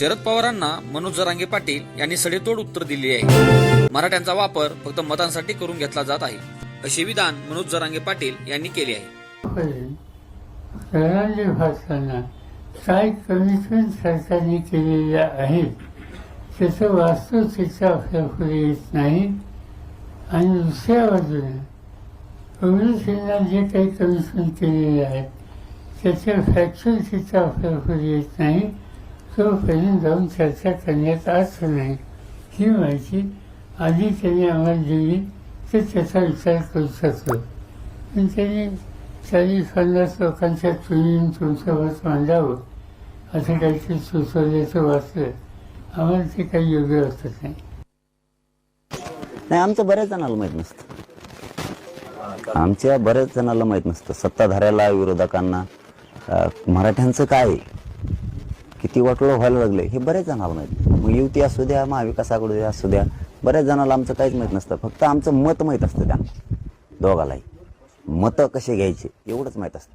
शरद पवारांना मनोज जरांगे पाटील यांनी सडेतोड उत्तर दिली आहे. मराठ्यांचा वापर फक्त मतांसाठी करून घेतला जात आहे असे विधान मनोज जरांगे पाटील यांनी केले आहे. भाषांना काय कमिटमेंट सरकारने केलेल्या आहेत त्याचं वास्तव शिक्षा आपल्यापुढे येत नाही. आणि दुसऱ्या बाजूने काँग्रेसींना जे काही कमिटमेंट केलेले आहेत त्याच्या फॅक्चर शिक्षा आपल्यापुढे येत नाही. तोपर्यंत जाऊन चर्चा करण्यात अर्थ नाही. ही माहिती आधी त्यांनी आम्हाला दिली तर त्याचा विचार करू शकतो. पण त्यांनी चाळीस पन्नास लोकांच्या तुलनेत तुमचं मत मांडावं असं काहीतरी सुचवल्याचं वाचलं. आम्हाला ते काही योग्य वाटत नाही. नाही आमचं बऱ्याच जणाला माहीत नसतं. आमच्या बऱ्याच जणाला माहीत नसतं. सत्ताधाऱ्याला विरोधकांना. मराठ्यांचं काय आहे? किती वाटोळं व्हायला लागले हे बऱ्याच जणाला माहीत मग युती असू द्या महाविकास आघाडी असू द्या बऱ्याच जणाला आमचं काहीच माहीत नसतं. फक्त आमचं मत माहीत असतं त्यांना दोघालाही. मतं कसे घ्यायचे एवढंच माहीत असतं.